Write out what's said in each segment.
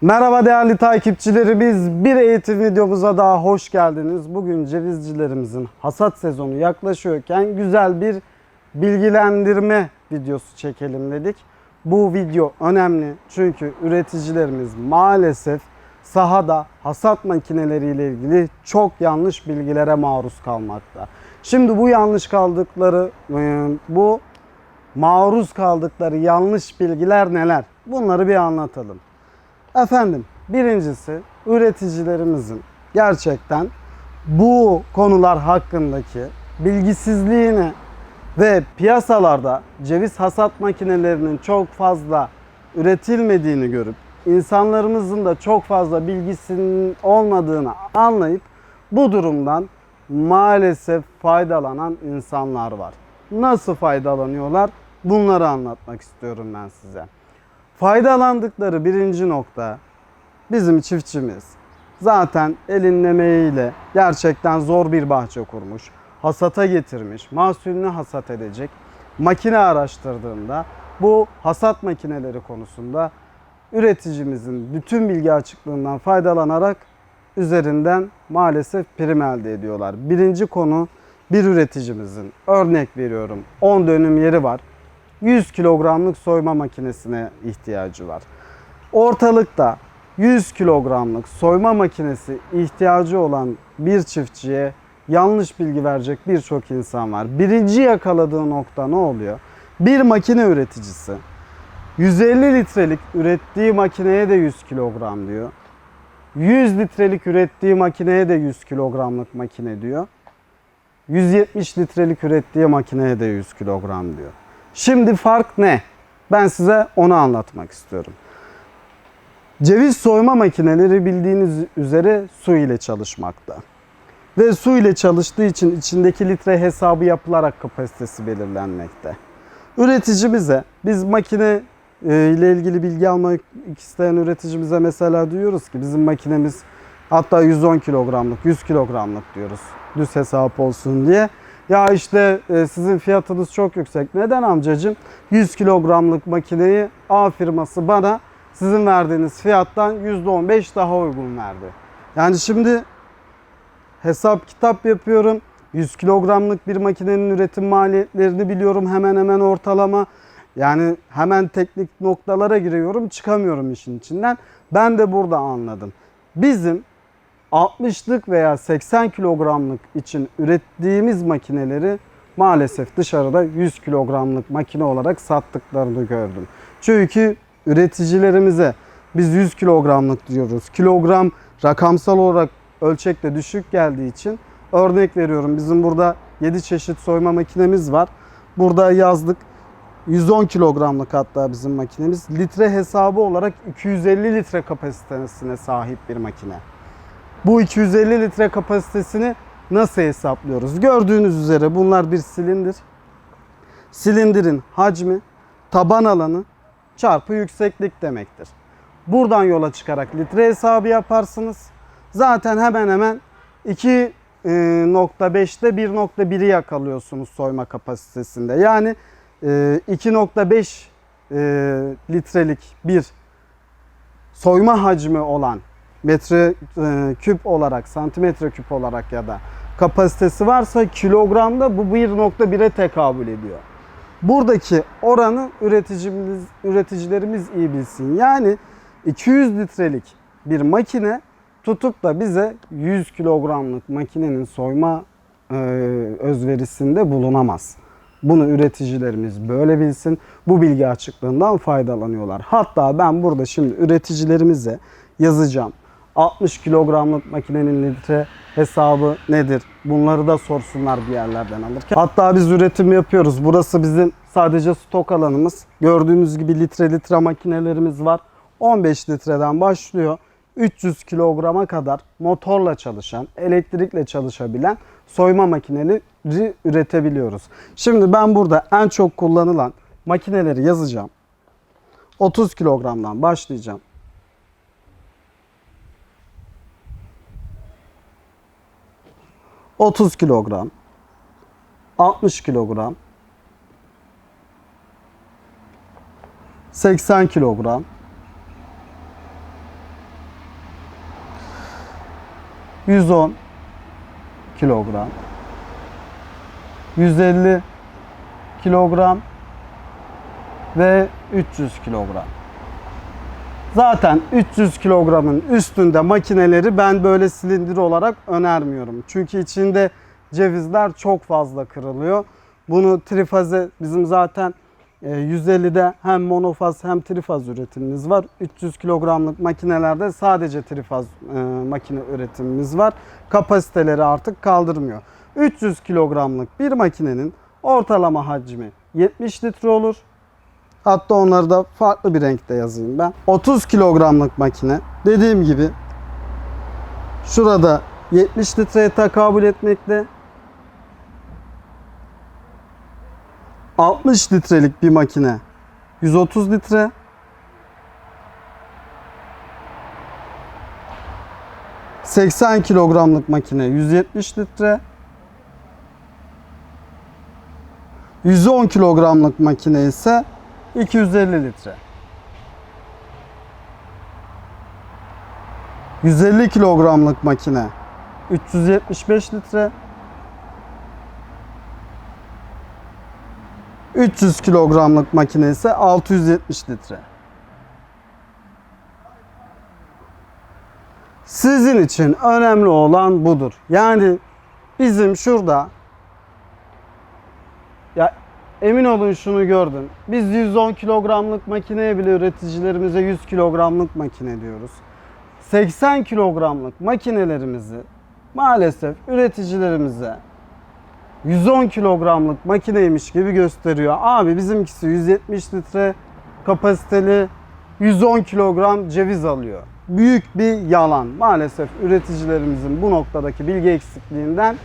Merhaba değerli takipçilerimiz. Bir eğitim videomuza daha hoş geldiniz. Bugün cevizcilerimizin hasat sezonu yaklaşıyorken güzel bir bilgilendirme videosu çekelim dedik. Bu video önemli çünkü üreticilerimiz maalesef sahada hasat makineleriyle ilgili çok yanlış bilgilere maruz kalmakta. Şimdi bu yanlış kaldıkları e, bu maruz kaldıkları yanlış bilgiler neler? Bunları bir anlatalım. Efendim birincisi üreticilerimizin gerçekten bu konular hakkındaki bilgisizliğini ve piyasalarda ceviz hasat makinelerinin çok fazla üretilmediğini görüp insanlarımızın da çok fazla bilgisinin olmadığını anlayıp bu durumdan maalesef faydalanan insanlar var. Nasıl faydalanıyorlar? Bunları anlatmak istiyorum ben size. Faydalandıkları birinci nokta bizim çiftçimiz. Zaten elin gerçekten zor bir bahçe kurmuş. Hasata getirmiş, mahsulünü hasat edecek. Makine araştırdığında bu hasat makineleri konusunda üreticimizin bütün bilgi açıklığından faydalanarak üzerinden maalesef prim elde ediyorlar. Birinci konu bir üreticimizin örnek veriyorum 10 dönüm yeri var. 100 kilogramlık soyma makinesine ihtiyacı var. Ortalıkta 100 kilogramlık soyma makinesi ihtiyacı olan bir çiftçiye yanlış bilgi verecek birçok insan var. Birinci yakaladığı nokta ne oluyor? Bir makine üreticisi 150 litrelik ürettiği makineye de 100 kilogram diyor. 100 litrelik ürettiği makineye de 100 kilogramlık makine diyor. 170 litrelik ürettiği makineye de 100 kilogram diyor. Şimdi fark ne? Ben size onu anlatmak istiyorum. Ceviz soyma makineleri bildiğiniz üzere su ile çalışmakta. Ve su ile çalıştığı için içindeki litre hesabı yapılarak kapasitesi belirlenmekte. Üreticimize biz makine e, ile ilgili bilgi almak isteyen üreticimize mesela diyoruz ki bizim makinemiz hatta 110 kilogramlık, 100 kilogramlık diyoruz düz hesap olsun diye. Ya işte e, sizin fiyatınız çok yüksek. Neden amcacığım? 100 kilogramlık makineyi A firması bana sizin verdiğiniz fiyattan %15 daha uygun verdi. Yani şimdi hesap kitap yapıyorum. 100 kilogramlık bir makinenin üretim maliyetlerini biliyorum hemen hemen ortalama. Yani hemen teknik noktalara giriyorum çıkamıyorum işin içinden. Ben de burada anladım. Bizim 60'lık veya 80 kilogramlık için ürettiğimiz makineleri maalesef dışarıda 100 kilogramlık makine olarak sattıklarını gördüm. Çünkü üreticilerimize biz 100 kilogramlık diyoruz. Kilogram rakamsal olarak ölçekte düşük geldiği için örnek veriyorum bizim burada 7 çeşit soyma makinemiz var. Burada yazdık 110 kilogramlık hatta bizim makinemiz. Litre hesabı olarak 250 litre kapasitesine sahip bir makine. Bu 250 litre kapasitesini nasıl hesaplıyoruz? Gördüğünüz üzere bunlar bir silindir. Silindirin hacmi, taban alanı çarpı yükseklik demektir. Buradan yola çıkarak litre hesabı yaparsınız. Zaten hemen hemen 2.5'te 1.1'i yakalıyorsunuz soyma kapasitesinde. Yani e, 2.5 e, litrelik bir soyma hacmi olan metre e, küp olarak, santimetre küp olarak ya da kapasitesi varsa kilogramda bu 1.1'e tekabül ediyor. Buradaki oranı üreticimiz, üreticilerimiz iyi bilsin. Yani 200 litrelik bir makine tutup da bize 100 kilogramlık makinenin soyma e, özverisinde bulunamaz. Bunu üreticilerimiz böyle bilsin. Bu bilgi açıklığından faydalanıyorlar. Hatta ben burada şimdi üreticilerimize yazacağım. 60 kilogramlık makinenin litre hesabı nedir? Bunları da sorsunlar bir yerlerden alırken. Hatta biz üretim yapıyoruz. Burası bizim sadece stok alanımız. Gördüğünüz gibi litre litre makinelerimiz var. 15 litreden başlıyor. 300 kilograma kadar motorla çalışan, elektrikle çalışabilen soyma makineleri üretebiliyoruz. Şimdi ben burada en çok kullanılan makineleri yazacağım. 30 kilogramdan başlayacağım. 30 kilogram, 60 kilogram, 80 kilogram, 110 kilogram, 150 kilogram ve 300 kilogram. Zaten 300 kilogramın üstünde makineleri ben böyle silindir olarak önermiyorum. Çünkü içinde cevizler çok fazla kırılıyor. Bunu trifaze bizim zaten e, 150'de hem monofaz hem trifaz üretimimiz var. 300 kilogramlık makinelerde sadece trifaz e, makine üretimimiz var. Kapasiteleri artık kaldırmıyor. 300 kilogramlık bir makinenin ortalama hacmi 70 litre olur. Hatta onları da farklı bir renkte yazayım ben. 30 kilogramlık makine dediğim gibi şurada 70 litreye tekabül etmekte. 60 litrelik bir makine 130 litre. ...80 kilogramlık makine 170 litre... ...110 kilogramlık makine ise 250 litre. 150 kilogramlık makine 375 litre. 300 kilogramlık makine ise 670 litre. Sizin için önemli olan budur. Yani bizim şurada ya emin olun şunu gördüm. Biz 110 kilogramlık makineye bile üreticilerimize 100 kilogramlık makine diyoruz. 80 kilogramlık makinelerimizi maalesef üreticilerimize 110 kilogramlık makineymiş gibi gösteriyor. Abi bizimkisi 170 litre kapasiteli 110 kilogram ceviz alıyor. Büyük bir yalan. Maalesef üreticilerimizin bu noktadaki bilgi eksikliğinden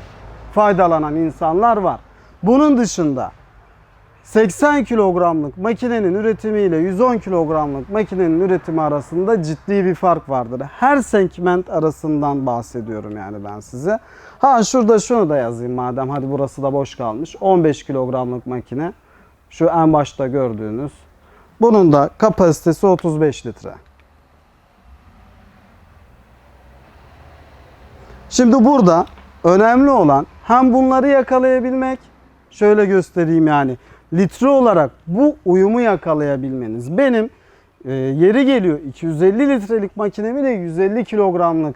faydalanan insanlar var. Bunun dışında 80 kilogramlık makinenin üretimiyle 110 kilogramlık makinenin üretimi arasında ciddi bir fark vardır. Her segment arasından bahsediyorum yani ben size. Ha şurada şunu da yazayım madem hadi burası da boş kalmış. 15 kilogramlık makine. Şu en başta gördüğünüz. Bunun da kapasitesi 35 litre. Şimdi burada önemli olan hem bunları yakalayabilmek, şöyle göstereyim yani litre olarak bu uyumu yakalayabilmeniz. Benim e, yeri geliyor 250 litrelik makinemi de 150 kilogramlık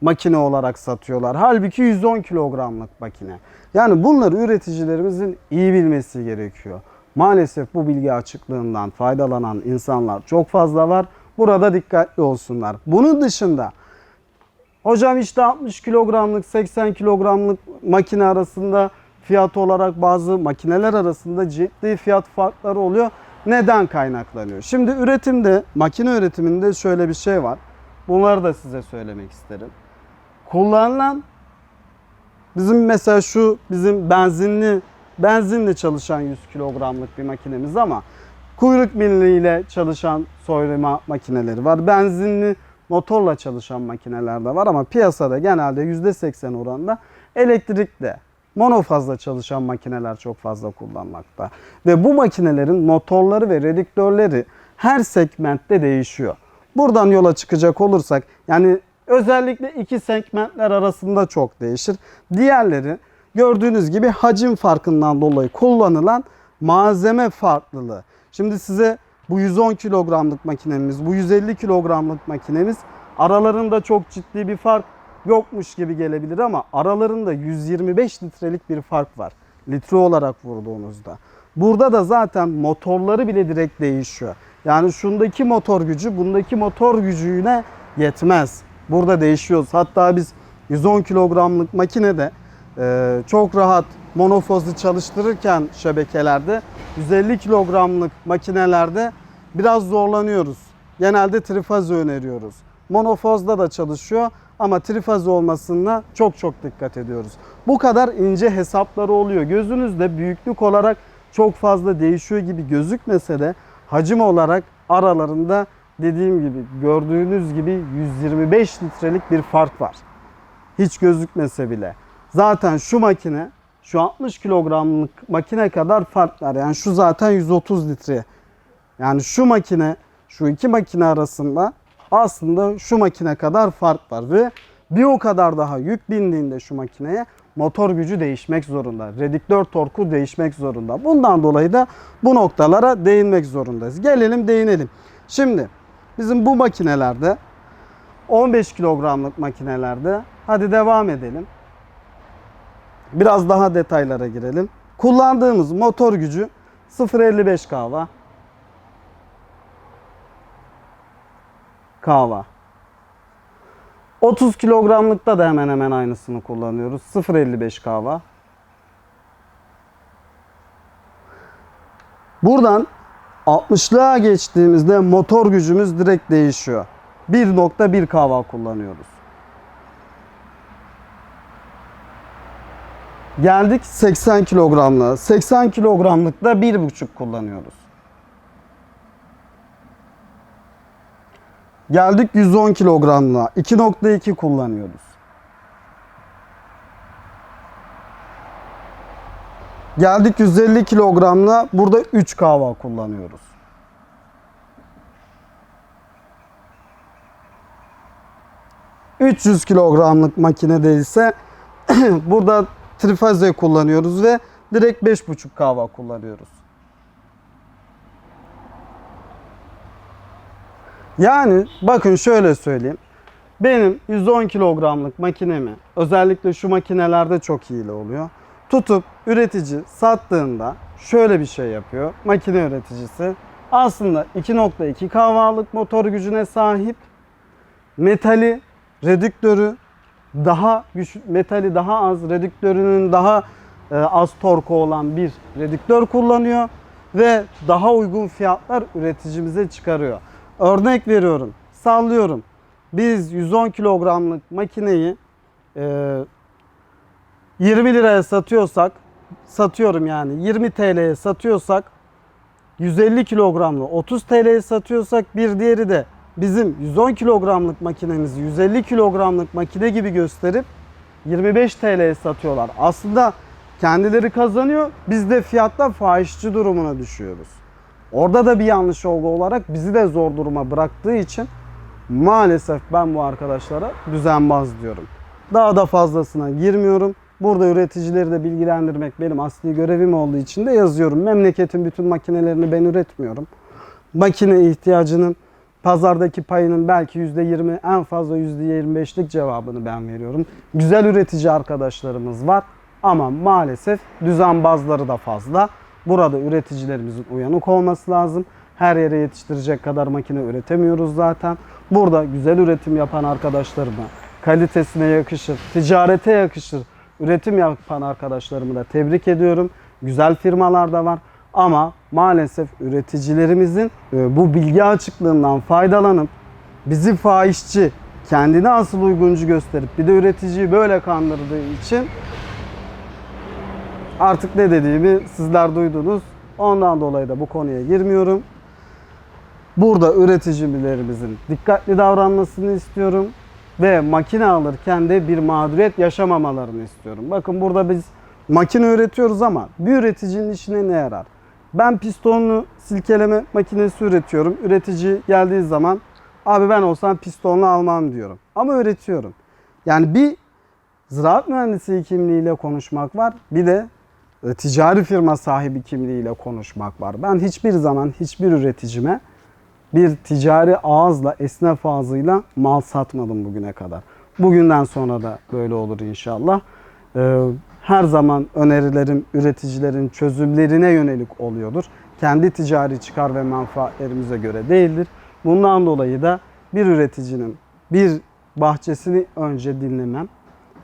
makine olarak satıyorlar. Halbuki 110 kilogramlık makine. Yani bunları üreticilerimizin iyi bilmesi gerekiyor. Maalesef bu bilgi açıklığından faydalanan insanlar çok fazla var. Burada dikkatli olsunlar. Bunun dışında hocam işte 60 kilogramlık 80 kilogramlık makine arasında fiyat olarak bazı makineler arasında ciddi fiyat farkları oluyor. Neden kaynaklanıyor? Şimdi üretimde, makine üretiminde şöyle bir şey var. Bunları da size söylemek isterim. Kullanılan bizim mesela şu bizim benzinli benzinle çalışan 100 kilogramlık bir makinemiz ama kuyruk milliyle çalışan soyma makineleri var. Benzinli motorla çalışan makineler de var ama piyasada genelde %80 oranında elektrikle monofazla çalışan makineler çok fazla kullanmakta. Ve bu makinelerin motorları ve redüktörleri her segmentte değişiyor. Buradan yola çıkacak olursak yani özellikle iki segmentler arasında çok değişir. Diğerleri gördüğünüz gibi hacim farkından dolayı kullanılan malzeme farklılığı. Şimdi size bu 110 kilogramlık makinemiz, bu 150 kilogramlık makinemiz aralarında çok ciddi bir fark yokmuş gibi gelebilir ama aralarında 125 litrelik bir fark var. Litre olarak vurduğunuzda. Burada da zaten motorları bile direkt değişiyor. Yani şundaki motor gücü bundaki motor gücüne yetmez. Burada değişiyoruz. Hatta biz 110 kilogramlık makinede e, çok rahat monofozu çalıştırırken şebekelerde 150 kilogramlık makinelerde biraz zorlanıyoruz. Genelde trifaz öneriyoruz. Monofozda da çalışıyor ama trifaz olmasına çok çok dikkat ediyoruz. Bu kadar ince hesapları oluyor. Gözünüzde büyüklük olarak çok fazla değişiyor gibi gözükmese de hacim olarak aralarında dediğim gibi gördüğünüz gibi 125 litrelik bir fark var. Hiç gözükmese bile. Zaten şu makine şu 60 kilogramlık makine kadar fark var. Yani şu zaten 130 litre. Yani şu makine şu iki makine arasında aslında şu makine kadar fark var ve Bir o kadar daha yük bindiğinde şu makineye motor gücü değişmek zorunda. Redüktör torku değişmek zorunda. Bundan dolayı da bu noktalara değinmek zorundayız. Gelelim değinelim. Şimdi bizim bu makinelerde 15 kilogramlık makinelerde hadi devam edelim. Biraz daha detaylara girelim. Kullandığımız motor gücü 0.55 kahva. Kahva. 30 kilogramlıkta da hemen hemen aynısını kullanıyoruz. 0.55 kahva. Buradan 60'lığa geçtiğimizde motor gücümüz direkt değişiyor. 1.1 kahva kullanıyoruz. Geldik 80 kilogramlığa. 80 kilogramlıkta 1.5 kullanıyoruz. Geldik 110 kilogramlığa. 2.2 kullanıyoruz. Geldik 150 kilogramla burada 3 kahva kullanıyoruz. ...300 kilogramlık makinede ise... ...burada trifaze kullanıyoruz ve... ...direkt 5,5 kahva kullanıyoruz. Yani bakın şöyle söyleyeyim. Benim 110 kilogramlık makinemi özellikle şu makinelerde çok iyi oluyor. Tutup üretici sattığında şöyle bir şey yapıyor. Makine üreticisi aslında 2.2 kahvalık motor gücüne sahip. Metali, redüktörü daha güç, metali daha az, redüktörünün daha e, az torku olan bir redüktör kullanıyor ve daha uygun fiyatlar üreticimize çıkarıyor. Örnek veriyorum, sallıyorum. Biz 110 kilogramlık makineyi e, 20 liraya satıyorsak, satıyorum yani 20 TL'ye satıyorsak 150 kilogramlı 30 TL'ye satıyorsak bir diğeri de bizim 110 kilogramlık makinemizi 150 kilogramlık makine gibi gösterip 25 TL'ye satıyorlar. Aslında kendileri kazanıyor, biz de fiyatta fahişçi durumuna düşüyoruz. Orada da bir yanlış olgu olarak bizi de zor duruma bıraktığı için maalesef ben bu arkadaşlara düzenbaz diyorum. Daha da fazlasına girmiyorum. Burada üreticileri de bilgilendirmek benim asli görevim olduğu için de yazıyorum. Memleketin bütün makinelerini ben üretmiyorum. Makine ihtiyacının pazardaki payının belki %20 en fazla %25'lik cevabını ben veriyorum. Güzel üretici arkadaşlarımız var ama maalesef düzenbazları da fazla. Burada üreticilerimizin uyanık olması lazım. Her yere yetiştirecek kadar makine üretemiyoruz zaten. Burada güzel üretim yapan arkadaşlarıma kalitesine yakışır, ticarete yakışır üretim yapan arkadaşlarımı da tebrik ediyorum. Güzel firmalar da var. Ama maalesef üreticilerimizin e, bu bilgi açıklığından faydalanıp bizi fahişçi, kendini asıl uyguncu gösterip bir de üreticiyi böyle kandırdığı için artık ne dediğimi sizler duydunuz. Ondan dolayı da bu konuya girmiyorum. Burada üreticilerimizin dikkatli davranmasını istiyorum ve makine alırken de bir mağduriyet yaşamamalarını istiyorum. Bakın burada biz makine üretiyoruz ama bir üreticinin işine ne yarar? Ben pistonlu silkeleme makinesi üretiyorum. Üretici geldiği zaman abi ben olsam pistonlu almam diyorum. Ama üretiyorum. Yani bir ziraat mühendisi kimliğiyle konuşmak var. Bir de ticari firma sahibi kimliğiyle konuşmak var. Ben hiçbir zaman hiçbir üreticime bir ticari ağızla, esnaf ağzıyla mal satmadım bugüne kadar. Bugünden sonra da böyle olur inşallah. Ee, her zaman önerilerim üreticilerin çözümlerine yönelik oluyordur. Kendi ticari çıkar ve menfaatlerimize göre değildir. Bundan dolayı da bir üreticinin bir bahçesini önce dinlemem.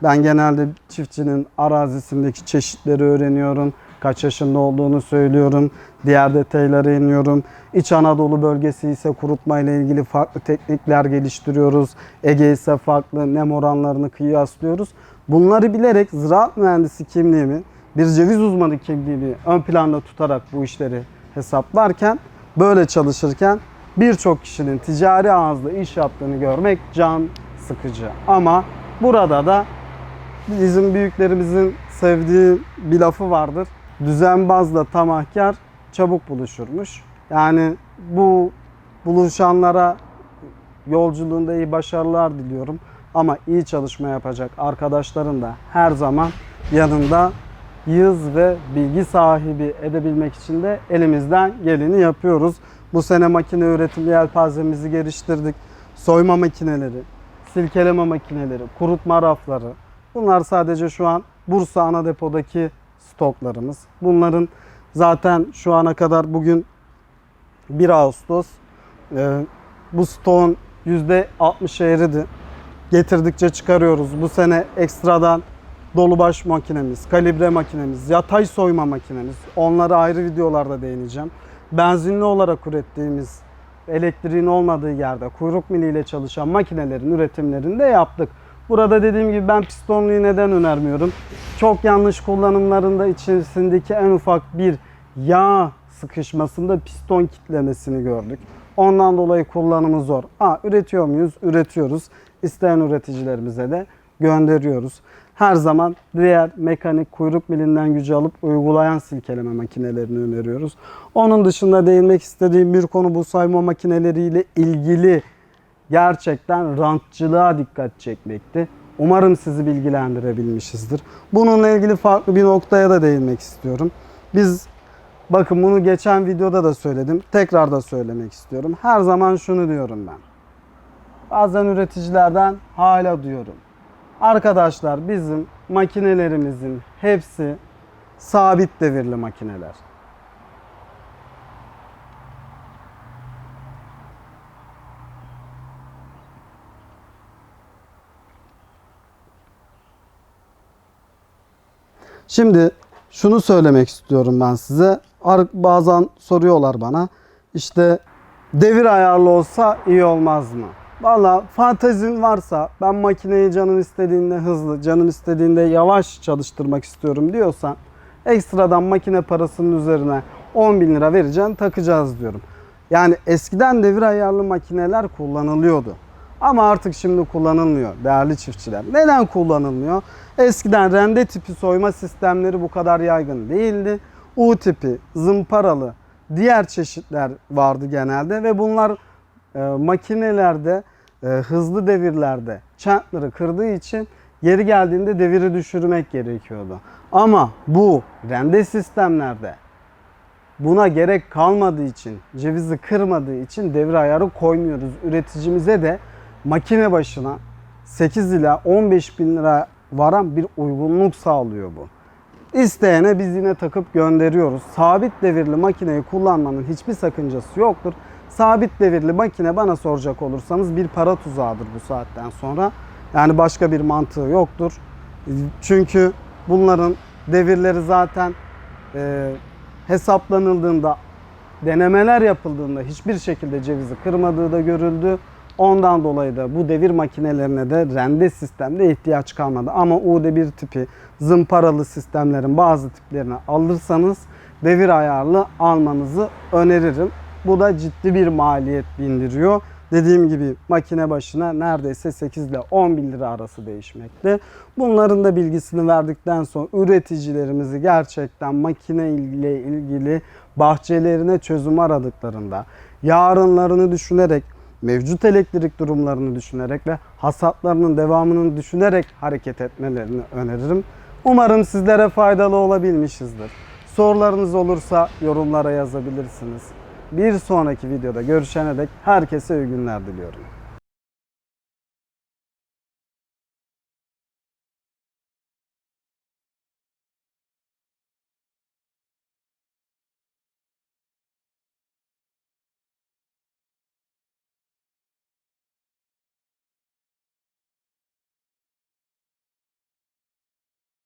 Ben genelde çiftçinin arazisindeki çeşitleri öğreniyorum. Kaç yaşında olduğunu söylüyorum. Diğer detaylara iniyorum. İç Anadolu bölgesi ise kurutma ile ilgili farklı teknikler geliştiriyoruz. Ege ise farklı nem oranlarını kıyaslıyoruz. Bunları bilerek ziraat mühendisi kimliğimi, bir ceviz uzmanı kimliğimi ön planda tutarak bu işleri hesaplarken, böyle çalışırken birçok kişinin ticari ağızla iş yaptığını görmek can sıkıcı. Ama burada da bizim büyüklerimizin sevdiği bir lafı vardır. Düzenbazla tamahkar çabuk buluşurmuş. Yani bu buluşanlara yolculuğunda iyi başarılar diliyorum. Ama iyi çalışma yapacak arkadaşların da her zaman yanında yığız ve bilgi sahibi edebilmek için de elimizden geleni yapıyoruz. Bu sene makine üretim yelpazemizi geliştirdik. Soyma makineleri, silkeleme makineleri, kurutma rafları. Bunlar sadece şu an Bursa ana depodaki stoklarımız. Bunların zaten şu ana kadar bugün 1 Ağustos e, bu stoğun %60'ı eridi. Getirdikçe çıkarıyoruz. Bu sene ekstradan dolubaş makinemiz, kalibre makinemiz, yatay soyma makinemiz. Onlara ayrı videolarda değineceğim. Benzinli olarak ürettiğimiz elektriğin olmadığı yerde kuyruk miliyle çalışan makinelerin üretimlerini de yaptık. Burada dediğim gibi ben pistonluyu neden önermiyorum? Çok yanlış kullanımlarında içerisindeki en ufak bir yağ sıkışmasında piston kitlemesini gördük. Ondan dolayı kullanımı zor. Ha, üretiyor muyuz? Üretiyoruz. İsteyen üreticilerimize de gönderiyoruz. Her zaman diğer mekanik kuyruk milinden gücü alıp uygulayan silkeleme makinelerini öneriyoruz. Onun dışında değinmek istediğim bir konu bu sayma makineleriyle ilgili gerçekten rantçılığa dikkat çekmekti. Umarım sizi bilgilendirebilmişizdir. Bununla ilgili farklı bir noktaya da değinmek istiyorum. Biz bakın bunu geçen videoda da söyledim. Tekrar da söylemek istiyorum. Her zaman şunu diyorum ben. Bazen üreticilerden hala duyuyorum. Arkadaşlar bizim makinelerimizin hepsi sabit devirli makineler. Şimdi şunu söylemek istiyorum ben size. Bazen soruyorlar bana işte devir ayarlı olsa iyi olmaz mı? Valla fantezin varsa ben makineyi canım istediğinde hızlı, canım istediğinde yavaş çalıştırmak istiyorum diyorsan ekstradan makine parasının üzerine 10 bin lira vereceğim takacağız diyorum. Yani eskiden devir ayarlı makineler kullanılıyordu. Ama artık şimdi kullanılmıyor değerli çiftçiler. Neden kullanılmıyor? Eskiden rende tipi soyma sistemleri bu kadar yaygın değildi. U tipi, zımparalı, diğer çeşitler vardı genelde ve bunlar e, makinelerde e, hızlı devirlerde çentleri kırdığı için geri geldiğinde deviri düşürmek gerekiyordu. Ama bu rende sistemlerde buna gerek kalmadığı için, cevizi kırmadığı için devir ayarı koymuyoruz. Üreticimize de makine başına 8 ila 15 bin lira varan bir uygunluk sağlıyor bu. İsteyene biz yine takıp gönderiyoruz. Sabit devirli makineyi kullanmanın hiçbir sakıncası yoktur. Sabit devirli makine bana soracak olursanız bir para tuzağıdır bu saatten sonra. Yani başka bir mantığı yoktur. Çünkü bunların devirleri zaten e, hesaplanıldığında, denemeler yapıldığında hiçbir şekilde cevizi kırmadığı da görüldü. Ondan dolayı da bu devir makinelerine de rende sistemde ihtiyaç kalmadı. Ama U1 tipi zımparalı sistemlerin bazı tiplerini alırsanız devir ayarlı almanızı öneririm. Bu da ciddi bir maliyet bindiriyor. Dediğim gibi makine başına neredeyse 8 ile 10 bin lira arası değişmekte. Bunların da bilgisini verdikten sonra üreticilerimizi gerçekten makine ile ilgili bahçelerine çözüm aradıklarında yarınlarını düşünerek mevcut elektrik durumlarını düşünerek ve hasatlarının devamını düşünerek hareket etmelerini öneririm. Umarım sizlere faydalı olabilmişizdir. Sorularınız olursa yorumlara yazabilirsiniz. Bir sonraki videoda görüşene dek herkese iyi günler diliyorum.